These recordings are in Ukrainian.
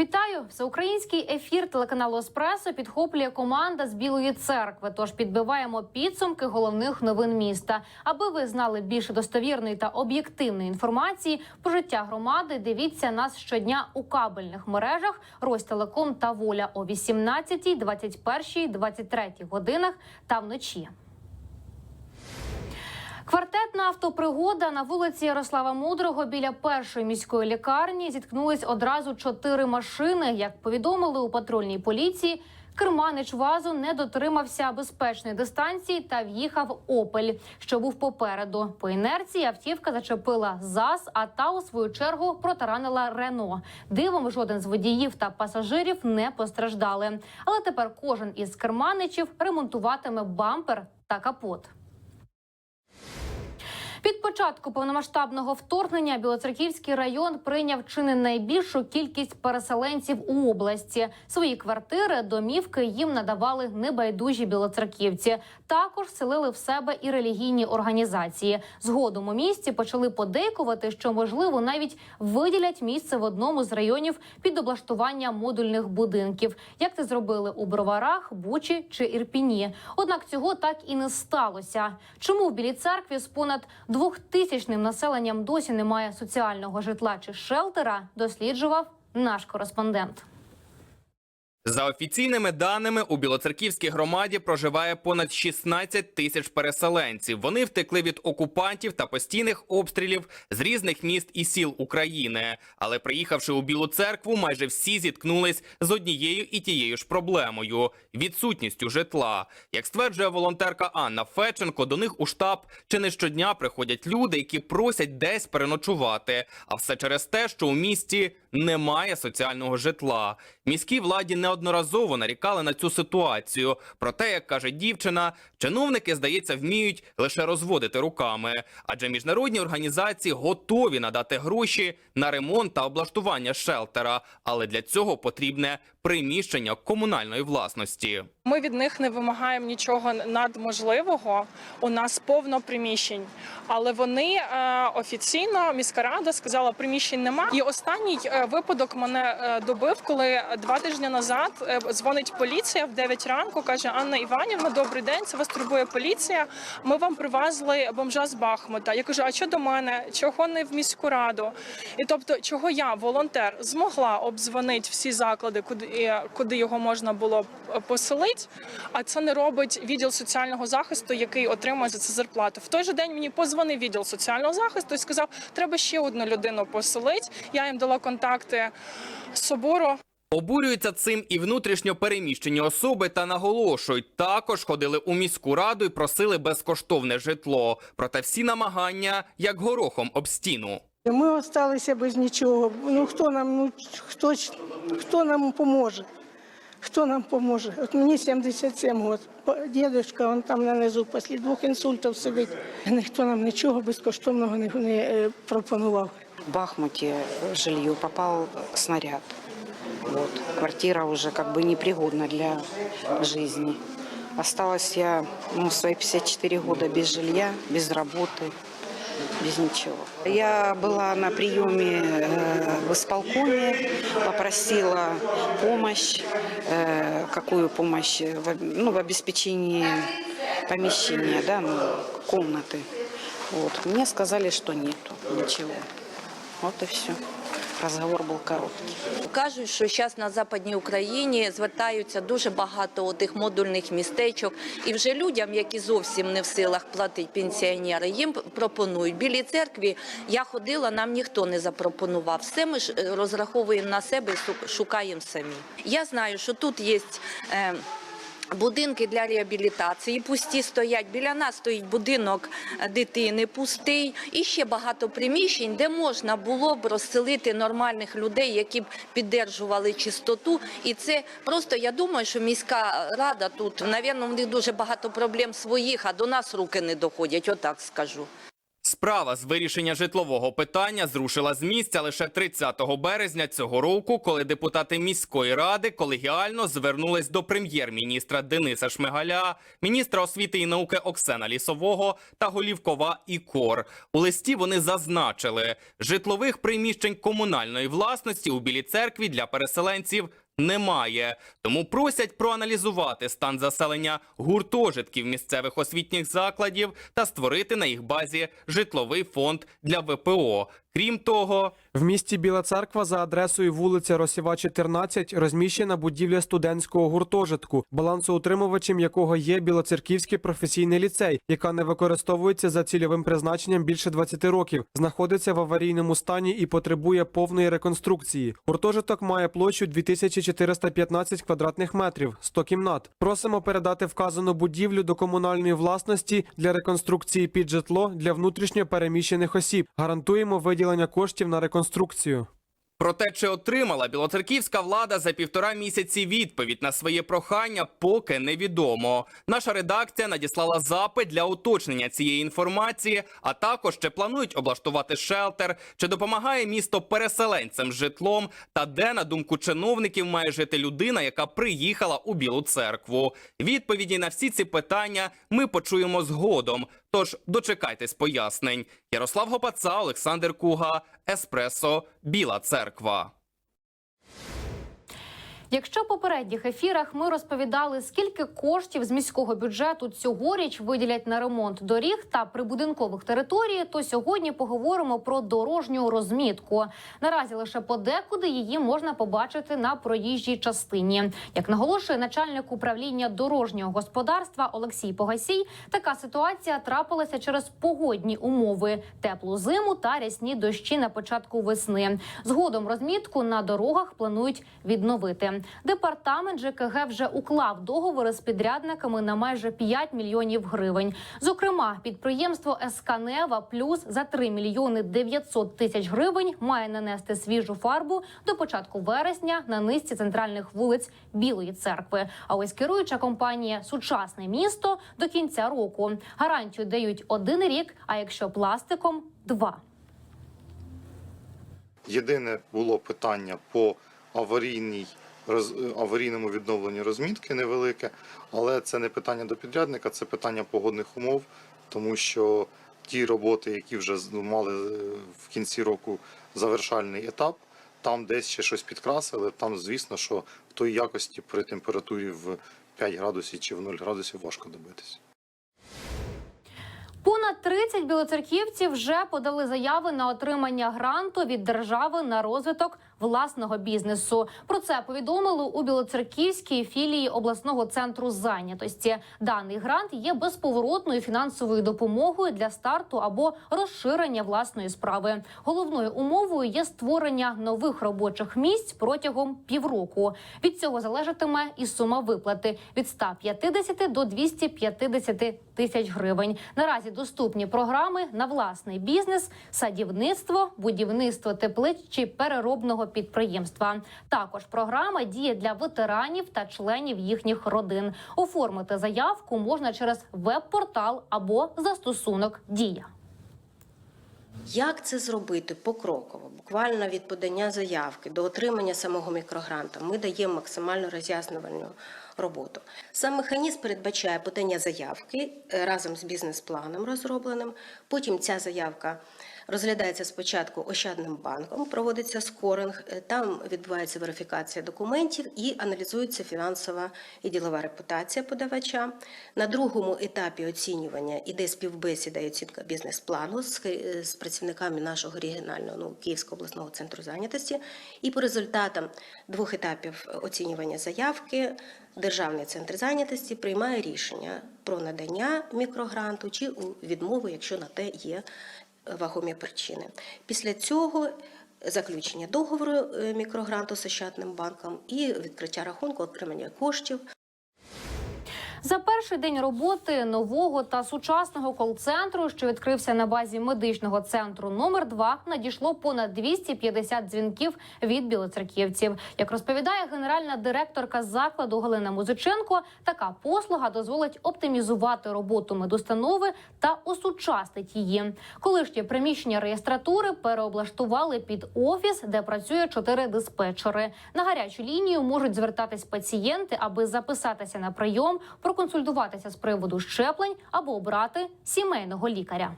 Вітаю! Всеукраїнський ефір телеканалу Еспресо підхоплює команда з Білої церкви. Тож підбиваємо підсумки головних новин міста. Аби ви знали більше достовірної та об'єктивної інформації про життя громади. Дивіться нас щодня у кабельних мережах Ростелеком та Воля о 18, 21, 23 годинах та вночі. Квартетна автопригода на вулиці Ярослава Мудрого біля першої міської лікарні зіткнулись одразу чотири машини. Як повідомили у патрульній поліції, керманич вазу не дотримався безпечної дистанції та в'їхав опель, що був попереду. По інерції автівка зачепила ЗАЗ, а та у свою чергу протаранила Рено. Дивом жоден з водіїв та пасажирів не постраждали. Але тепер кожен із керманичів ремонтуватиме бампер та капот. Від початку повномасштабного вторгнення Білоцерківський район прийняв чи не найбільшу кількість переселенців у області. Свої квартири, домівки їм надавали небайдужі білоцерківці. Також селили в себе і релігійні організації. Згодом у місті почали подейкувати, що можливо навіть виділять місце в одному з районів під облаштування модульних будинків, як це зробили у Броварах, Бучі чи Ірпіні. Однак цього так і не сталося. Чому в Білій церкві з понад двохтисячним населенням досі немає соціального житла чи шелтера, досліджував наш кореспондент. За офіційними даними, у Білоцерківській громаді проживає понад 16 тисяч переселенців. Вони втекли від окупантів та постійних обстрілів з різних міст і сіл України. Але приїхавши у Білу церкву, майже всі зіткнулись з однією і тією ж проблемою відсутністю житла. Як стверджує волонтерка Анна Феченко, до них у штаб чи не щодня приходять люди, які просять десь переночувати. А все через те, що у місті немає соціального житла. Міській владі неодноразово нарікали на цю ситуацію. Проте, як каже дівчина, чиновники, здається, вміють лише розводити руками, адже міжнародні організації готові надати гроші на ремонт та облаштування шелтера, але для цього потрібне приміщення комунальної власності. Ми від них не вимагаємо нічого надможливого. У нас повно приміщень, але вони е, офіційно міська рада сказала, приміщень нема. І останній е, випадок мене е, добив, коли два тижні назад дзвонить поліція в 9 ранку. каже Анна Іванівна, добрий день. Це вас турбує поліція. Ми вам привезли бомжа з Бахмута. Я кажу, а що до мене? Чого не в міську раду? І тобто, чого я, волонтер, змогла обдзвонити всі заклади, куди, е, куди його можна було б поселити, а це не робить відділ соціального захисту, який отримує за це зарплату. В той же день мені позвонив відділ соціального захисту і сказав, треба ще одну людину поселити. Я їм дала контакти собору. Обурюються цим і внутрішньо переміщені особи та наголошують, також ходили у міську раду і просили безкоштовне житло. Проте всі намагання як горохом об стіну. Ми залишилися без нічого. Ну хто нам, ну хто, хто нам поможе? Хто нам поможе? От мені 77 років. Дідусь, він там нанизу після двох інсультів сидить. Ніхто нам нічого безкоштовного не, не е, пропонував. В Бахмуте жилью попал снаряд. Вот. Квартира уже как бы непригодна для жизни. Осталась я ну, свои 54 года без жилья, без работы, без ничего. Я была на приеме э, в исполкоме, попросила помощь, э, какую помощь, в, об- ну, в обеспечении помещения, да, ну, комнаты. Вот. Мне сказали, что нету ничего. Вот и все. Разговор был короткий. Кажуть, що зараз на Западній Україні звертаються дуже багато тих модульних містечок, і вже людям, які зовсім не в силах платити пенсіонери, їм пропонують. В Білій церкві я ходила, нам ніхто не запропонував. Все ми ж е, розраховуємо на себе і шукаємо самі. Я знаю, що тут є. Будинки для реабілітації пусті стоять. Біля нас стоїть будинок дитини пустий. І ще багато приміщень, де можна було б розселити нормальних людей, які б піддержували чистоту. І це просто я думаю, що міська рада тут, навірно, в них дуже багато проблем своїх, а до нас руки не доходять. Отак скажу. Справа з вирішення житлового питання зрушила з місця лише 30 березня цього року, коли депутати міської ради колегіально звернулись до прем'єр-міністра Дениса Шмигаля, міністра освіти і науки Оксена Лісового та голівкова ІКОР. У листі вони зазначили, житлових приміщень комунальної власності у Білій церкві для переселенців немає. Тому просять проаналізувати стан заселення гуртожитків місцевих освітніх закладів та створити на їх базі житловий фонд для ВПО. Крім того, В місті Біла Церква за адресою вулиця Росіва, 14 розміщена будівля студентського гуртожитку, балансоутримувачем якого є Білоцерківський професійний ліцей, яка не використовується за цільовим призначенням більше 20 років, знаходиться в аварійному стані і потребує повної реконструкції. Гуртожиток має площу 2415 квадратних метрів, 100 кімнат. Просимо передати вказану будівлю до комунальної власності для реконструкції під житло для внутрішньо переміщених осіб. Гарантуємо виділення коштів на реконструкцію. Про те, чи отримала білоцерківська влада за півтора місяці відповідь на своє прохання, поки невідомо. Наша редакція надіслала запит для уточнення цієї інформації, а також чи планують облаштувати шелтер, чи допомагає місто переселенцям з житлом, та де, на думку чиновників, має жити людина, яка приїхала у Білу церкву. Відповіді на всі ці питання ми почуємо згодом. Тож дочекайтесь пояснень. Ярослав Гопаца, Олександр Куга, Еспресо, Біла Церква. Якщо в попередніх ефірах ми розповідали, скільки коштів з міського бюджету цьогоріч виділять на ремонт доріг та прибудинкових територій, то сьогодні поговоримо про дорожню розмітку. Наразі лише подекуди її можна побачити на проїжджій частині. Як наголошує начальник управління дорожнього господарства Олексій Погасій, така ситуація трапилася через погодні умови: теплу зиму та рясні дощі на початку весни. Згодом розмітку на дорогах планують відновити. Департамент ЖКГ вже уклав договори з підрядниками на майже 5 мільйонів гривень. Зокрема, підприємство СК Нева плюс за 3 мільйони 900 тисяч гривень має нанести свіжу фарбу до початку вересня на низці центральних вулиць Білої церкви. А ось керуюча компанія Сучасне місто до кінця року гарантію дають один рік. А якщо пластиком два. Єдине було питання по аварійній роз, аварійному відновленню розмітки невелике, але це не питання до підрядника, це питання погодних умов, тому що ті роботи, які вже мали е, в кінці року завершальний етап, там десь ще щось підкрасили. Там, звісно, що в той якості при температурі в 5 градусів чи в 0 градусів важко добитися. Понад 30 білоцерківців вже подали заяви на отримання гранту від держави на розвиток власного бізнесу. Про це повідомили у білоцерківській філії обласного центру зайнятості. Даний грант є безповоротною фінансовою допомогою для старту або розширення власної справи. Головною умовою є створення нових робочих місць протягом півроку. Від цього залежатиме і сума виплати від 150 до 250 тисяч гривень. Наразі доступні програми на власний бізнес, садівництво, будівництво теплиць чи переробного підприємства. Також програма діє для ветеранів та членів їхніх родин. Оформити заявку можна через веб-портал або застосунок Дія. Як це зробити покроково? Буквально від подання заявки до отримання самого мікрогранта ми даємо максимально роз'яснювальну роботу. Сам механізм передбачає подання заявки е, разом з бізнес-планом розробленим. Потім ця заявка розглядається спочатку Ощадним банком, проводиться скоринг, е, там відбувається верифікація документів і аналізується фінансова і ділова репутація подавача. На другому етапі оцінювання іде співбесіда і оцінка бізнес-плану з, е, з працівниками нашого регіонального ну, Київського обласного центру зайнятості. І по результатам двох етапів оцінювання заявки Державний центр зайнятості приймає рішення про надання мікрогранту чи відмову, якщо на те є вагомі причини. Після цього заключення договору е, мікрогранту з Ощадним банком і відкриття рахунку, отримання коштів. За перший день роботи нового та сучасного кол-центру, що відкрився на базі медичного центру номер 2 надійшло понад 250 дзвінків від білоцерківців. Як розповідає генеральна директорка закладу Галина Музиченко, така послуга дозволить оптимізувати роботу медустанови та осучаснить її. Колишнє приміщення реєстратури переоблаштували під офіс, де працює чотири диспетчери. На гарячу лінію можуть звертатись пацієнти, аби записатися на прийом, проконсультуватися з приводу щеплень або обрати сімейного лікаря.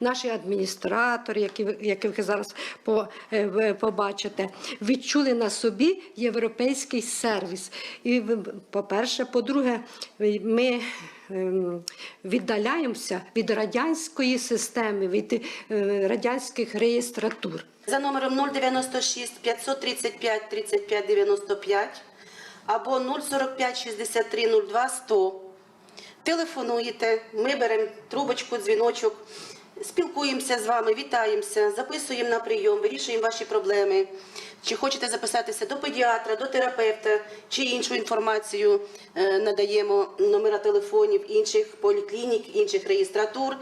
Наші адміністратори, які ви, яких ви зараз по, е, ви побачите, відчули на собі європейський сервіс. І, в- по-перше, по-друге, ми ем, віддаляємося від радянської системи, від е, радянських реєстратур. за номером 096 535 35 95 або 045 63 02 100. Телефонуєте, ми беремо трубочку, дзвіночок, спілкуємося з вами, вітаємося, записуємо на прийом, вирішуємо ваші проблеми. Чи хочете записатися до педіатра, до терапевта, чи іншу інформацію е, надаємо номера телефонів інших поліклінік, інших реєстратур.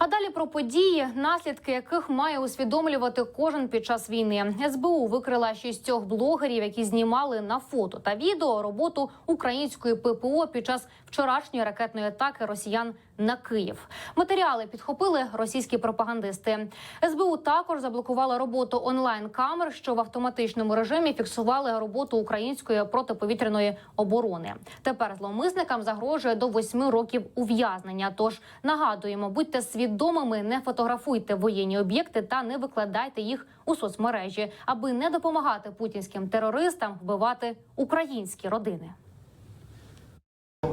А далі про події, наслідки яких має усвідомлювати кожен під час війни. СБУ викрила шістьох блогерів, які знімали на фото та відео роботу української ППО під час вчорашньої ракетної атаки росіян на Київ. Матеріали підхопили російські пропагандисти. СБУ також заблокувала роботу онлайн камер, що в автоматичному режимі фіксували роботу української протиповітряної оборони. Тепер зловмисникам загрожує до восьми років ув'язнення. Тож нагадуємо, будьте свідомими, не фотографуйте воєнні об'єкти та не викладайте їх у соцмережі, аби не допомагати путінським терористам вбивати українські родини.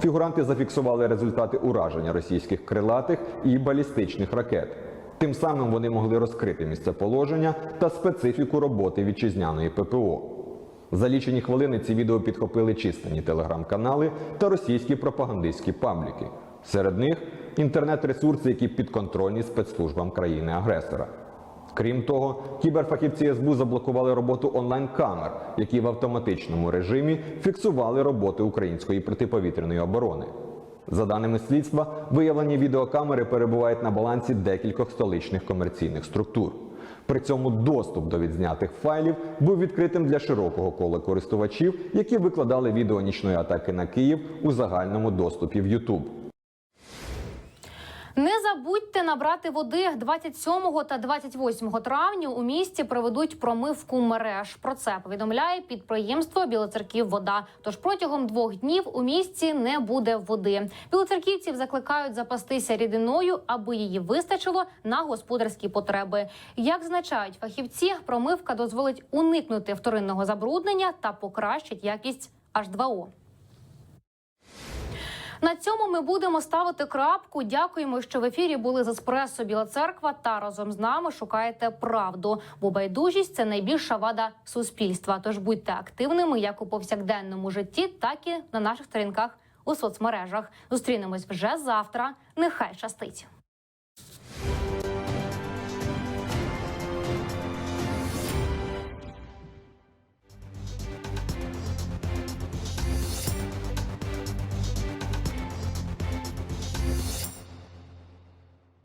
Фігуранти зафіксували результати ураження російських крилатих і балістичних ракет. Тим самим вони могли розкрити місцеположення та специфіку роботи вітчизняної ППО. За лічені хвилини ці відео підхопили численні телеграм-канали та російські пропагандистські пабліки. Серед них інтернет-ресурси, які підконтрольні спецслужбам країни-агресора. Крім того, кіберфахівці СБУ заблокували роботу онлайн-камер, які в автоматичному режимі фіксували роботи української протиповітряної оборони. За даними слідства, виявлені відеокамери перебувають на балансі декількох столичних комерційних структур. При цьому доступ до відзнятих файлів був відкритим для широкого кола користувачів, які викладали відео нічної атаки на Київ у загальному доступі в YouTube. Забудьте набрати води 27 та 28 травня. У місті проведуть промивку мереж. Про це повідомляє підприємство Білоцерків Вода. Тож протягом двох днів у місті не буде води. Білоцерківців закликають запастися рідиною, аби її вистачило на господарські потреби. Як зазначають фахівці, промивка дозволить уникнути вторинного забруднення та покращить якість H2O. На цьому ми будемо ставити крапку. Дякуємо, що в ефірі були з еспресо Біла Церква та разом з нами шукаєте правду. Бо байдужість це найбільша вада суспільства. Тож будьте активними як у повсякденному житті, так і на наших сторінках у соцмережах. Зустрінемось вже завтра. Нехай щастить.